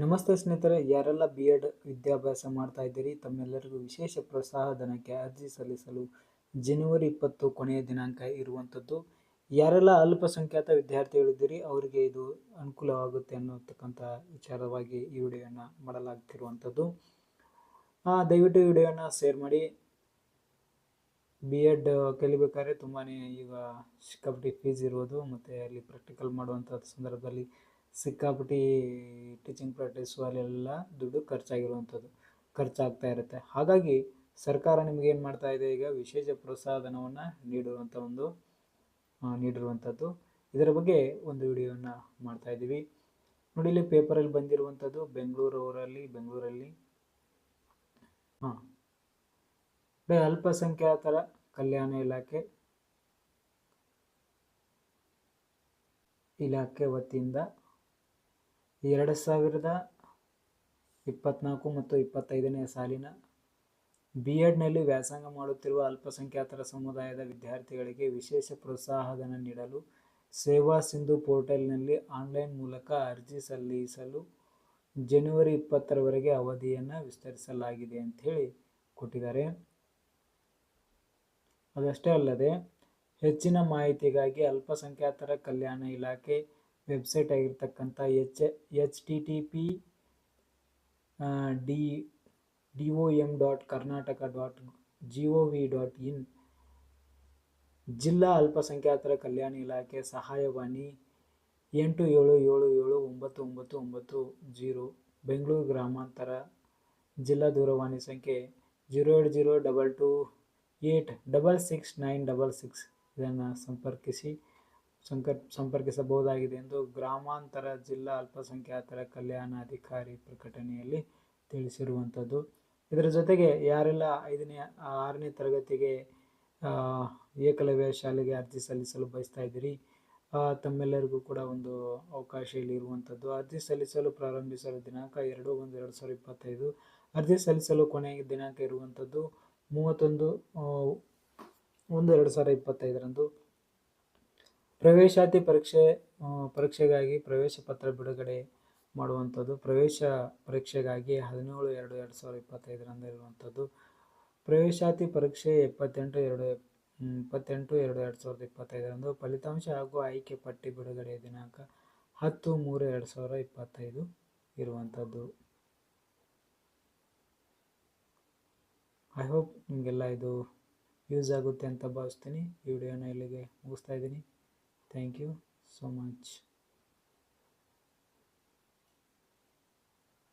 ನಮಸ್ತೆ ಸ್ನೇಹಿತರೆ, ಯಾರೆಲ್ಲ ಬಿ ಎಡ್ ವಿದ್ಯಾಭ್ಯಾಸ ಮಾಡ್ತಾ ಇದ್ದೀರಿ, ತಮ್ಮೆಲ್ಲರಿಗೂ ವಿಶೇಷ ಪ್ರೋತ್ಸಾಹ ಧನಕ್ಕೆ ಅರ್ಜಿ ಸಲ್ಲಿಸಲು ಜನವರಿ ಇಪ್ಪತ್ತು ಕೊನೆಯ ದಿನಾಂಕ ಇರುವಂಥದ್ದು. ಯಾರೆಲ್ಲ ಅಲ್ಪಸಂಖ್ಯಾತ ವಿದ್ಯಾರ್ಥಿಗಳಿದ್ದೀರಿ, ಅವರಿಗೆ ಇದು ಅನುಕೂಲವಾಗುತ್ತೆ ಅನ್ನೋತಕ್ಕಂಥ ವಿಚಾರವಾಗಿ ಈ ವಿಡಿಯೋನ ಮಾಡಲಾಗ್ತಿರುವಂಥದ್ದು. ದಯವಿಟ್ಟು ವಿಡಿಯೋನ ಶೇರ್ ಮಾಡಿ. ಬಿ ಎಡ್ ಕಲಿಬೇಕಾದ್ರೆ ತುಂಬಾ ಈಗ ಸಿಕ್ಕಾಪಟ್ಟಿ ಫೀಸ್ ಇರೋದು ಮತ್ತು ಅಲ್ಲಿ ಪ್ರಾಕ್ಟಿಕಲ್ ಮಾಡುವಂಥ ಸಂದರ್ಭದಲ್ಲಿ ಸಿಕ್ಕಾಪಟ್ಟಿ ಟೀಚಿಂಗ್ ಪ್ರಾಕ್ಟೀಸು ಅಲ್ಲೆಲ್ಲ ದುಡ್ಡು ಖರ್ಚಾಗಿರುವಂಥದ್ದು, ಖರ್ಚಾಗ್ತಾ ಇರುತ್ತೆ. ಹಾಗಾಗಿ ಸರ್ಕಾರ ನಿಮ್ಗೆ ಏನು ಮಾಡ್ತಾ ಇದೆ ಈಗ? ವಿಶೇಷ ಪ್ರೋತ್ಸಾಹನವನ್ನು ನೀಡಿರುವಂಥ ಒಂದು ನೀಡಿರುವಂಥದ್ದು. ಇದರ ಬಗ್ಗೆ ಒಂದು ವಿಡಿಯೋನ ಮಾಡ್ತಾ ಇದ್ದೀವಿ. ನೋಡಿ, ಇಲ್ಲಿ ಪೇಪರಲ್ಲಿ ಬಂದಿರುವಂಥದ್ದು ಬೆಂಗಳೂರವರಲ್ಲಿ, ಬೆಂಗಳೂರಲ್ಲಿ, ಹಾಂ ಅಲ್ಪಸಂಖ್ಯಾತರ ಕಲ್ಯಾಣ ಇಲಾಖೆ ಇಲಾಖೆ ವತಿಯಿಂದ ಎರಡು ಸಾವಿರದ ಇಪ್ಪತ್ತ್ನಾಲ್ಕು ಮತ್ತು ಇಪ್ಪತ್ತೈದನೇ ಸಾಲಿನ ಬಿ ಎಡ್ನಲ್ಲಿ ವ್ಯಾಸಂಗ ಮಾಡುತ್ತಿರುವ ಅಲ್ಪಸಂಖ್ಯಾತರ ಸಮುದಾಯದ ವಿದ್ಯಾರ್ಥಿಗಳಿಗೆ ವಿಶೇಷ ಪ್ರೋತ್ಸಾಹಧನ ನೀಡಲು ಸೇವಾ ಸಿಂಧು ಪೋರ್ಟಲ್ನಲ್ಲಿ ಆನ್ಲೈನ್ ಮೂಲಕ ಅರ್ಜಿ ಸಲ್ಲಿಸಲು ಜನವರಿ ಇಪ್ಪತ್ತರವರೆಗೆ ಅವಧಿಯನ್ನು ವಿಸ್ತರಿಸಲಾಗಿದೆ ಅಂತ ಹೇಳಿ ಕೊಟ್ಟಿದ್ದಾರೆ. ಅದಷ್ಟೇ ಅಲ್ಲದೆ ಹೆಚ್ಚಿನ ಮಾಹಿತಿಗಾಗಿ ಅಲ್ಪಸಂಖ್ಯಾತರ ಕಲ್ಯಾಣ ಇಲಾಖೆ ವೆಬ್ಸೈಟ್ ಆಗಿರ್ತಕ್ಕಂಥ H H T T P D D O M dot Karnataka dot G O V dot in. ಜಿಲ್ಲಾ ಅಲ್ಪಸಂಖ್ಯಾತರ ಕಲ್ಯಾಣ ಇಲಾಖೆ ಸಹಾಯವಾಣಿ ಎಂಟು ಏಳು ಏಳು ಏಳು ಒಂಬತ್ತು ಒಂಬತ್ತು ಒಂಬತ್ತು ಜೀರೋ, ಬೆಂಗಳೂರು ಗ್ರಾಮಾಂತರ, ಜಿಲ್ಲಾ ದೂರವಾಣಿ ಸಂಖ್ಯೆ zero eight zero double two eight double six nine double six ಇದನ್ನು ಸಂಪರ್ಕಿಸಿ. ಸಂಕರ್ ಸಂಪರ್ಕಿಸಬಹುದಾಗಿದೆ ಎಂದು ಗ್ರಾಮಾಂತರ ಜಿಲ್ಲಾ ಅಲ್ಪಸಂಖ್ಯಾತರ ಕಲ್ಯಾಣಾಧಿಕಾರಿ ಪ್ರಕಟಣೆಯಲ್ಲಿ ತಿಳಿಸಿರುವಂಥದ್ದು. ಇದರ ಜೊತೆಗೆ ಯಾರೆಲ್ಲ ಐದನೇ, ಆರನೇ ತರಗತಿಗೆ ಏಕಲವ್ಯ ಶಾಲೆಗೆ ಅರ್ಜಿ ಸಲ್ಲಿಸಲು ಬಯಸ್ತಾ ಇದ್ದೀರಿ ತಮ್ಮೆಲ್ಲರಿಗೂ ಕೂಡ ಒಂದು ಅವಕಾಶ ಇಲ್ಲಿ ಇರುವಂಥದ್ದು. ಅರ್ಜಿ ಸಲ್ಲಿಸಲು ಪ್ರಾರಂಭಿಸಲು ದಿನಾಂಕ ಎರಡು ಒಂದು ಎರಡು ಸಾವಿರದ ಇಪ್ಪತ್ತೈದು. ಅರ್ಜಿ ಸಲ್ಲಿಸಲು ಕೊನೆಯ ದಿನಾಂಕ ಇರುವಂಥದ್ದು ಮೂವತ್ತೊಂದು ಒಂದು ಎರಡು ಸಾವಿರದ ಇಪ್ಪತ್ತೈದರಂದು. ಪ್ರವೇಶಾತಿ ಪರೀಕ್ಷೆ ಪರೀಕ್ಷೆಗಾಗಿ ಪ್ರವೇಶ ಪತ್ರ ಬಿಡುಗಡೆ ಮಾಡುವಂಥದ್ದು, ಪ್ರವೇಶ ಪರೀಕ್ಷೆಗಾಗಿ ಹದಿನೇಳು ಎರಡು ಎರಡು ಸಾವಿರದ ಇಪ್ಪತ್ತೈದರಂದು ಇರುವಂಥದ್ದು. ಪ್ರವೇಶಾತಿ ಪರೀಕ್ಷೆ ಎಪ್ಪತ್ತೆಂಟು ಎರಡು ಇಪ್ಪತ್ತೆಂಟು ಎರಡು ಎರಡು ಸಾವಿರದ ಇಪ್ಪತ್ತೈದರಂದು ಫಲಿತಾಂಶ ಹಾಗೂ ಆಯ್ಕೆ ಪಟ್ಟಿ ಬಿಡುಗಡೆ ದಿನಾಂಕ ಹತ್ತು ಮೂರು ಎರಡು ಸಾವಿರ ಇಪ್ಪತ್ತೈದು ಇರುವಂಥದ್ದು. ಐ ಹೋಪ್ ನಿಮಗೆಲ್ಲ ಇದು ಯೂಸ್ ಆಗುತ್ತೆ ಅಂತ ಭಾವಿಸ್ತೀನಿ. ಈ ವಿಡಿಯೋನ ಇಲ್ಲಿಗೆ ಮುಗಿಸ್ತಾ ಇದ್ದೀನಿ. Thank you so much.